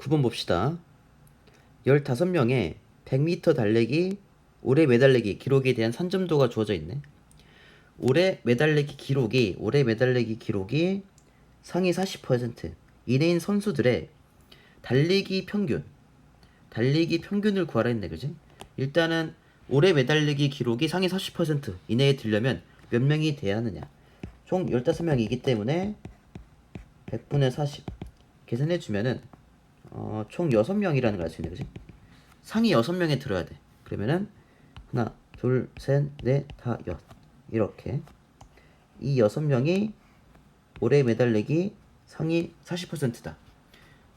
9번 봅시다. 15명의 100m 달리기, 올해 매달리기 기록에 대한 산점도가 주어져 있네. 올해 매달리기 기록이, 올해 매달리기 기록이 상위 40% 이내인 선수들의 달리기 평균, 달리기 평균을 구하라 했네, 그지? 일단은 올해 매달리기 기록이 상위 40% 이내에 들려면 몇 명이 돼야 하느냐? 총 15명이기 때문에 100분의 40 계산해 주면은 어, 총 6명이라는 걸 알 수 있네, 그지? 상위 6명에 들어야 돼. 그러면은 하나, 둘, 셋, 넷, 다, 여 이렇게 이 6명이 올해 매달리기 상위 40%다.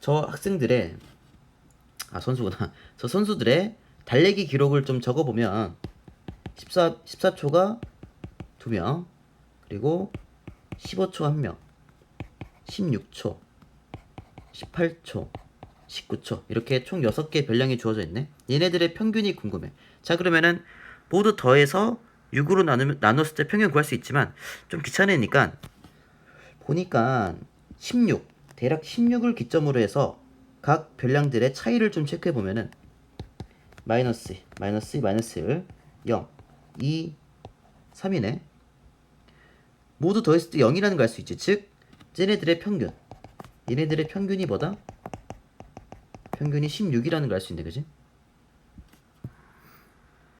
저 학생들의 아 선수구나. 저 선수들의 달리기 기록을 좀 적어 보면 14 14초가 2명 그리고 15초 1명 16초 18초 19초 이렇게 총 6개 별량이 주어져 있네. 얘네들의 평균이 궁금해. 자 그러면은 모두 더해서 6으로 나누, 나눴을 때 평균 구할 수 있지만 좀 귀찮으니까 보니까 16 대략 16을 기점으로 해서 각 별량들의 차이를 좀 체크해 보면은 마이너스 마이너스 마이너스 1 0 2 3이네 모두 더했을 때 0이라는 걸 알 수 있지 즉 쟤네들의 평균 얘네들의 평균이 뭐다? 평균이 16이라는 걸 알 수 있네 그지?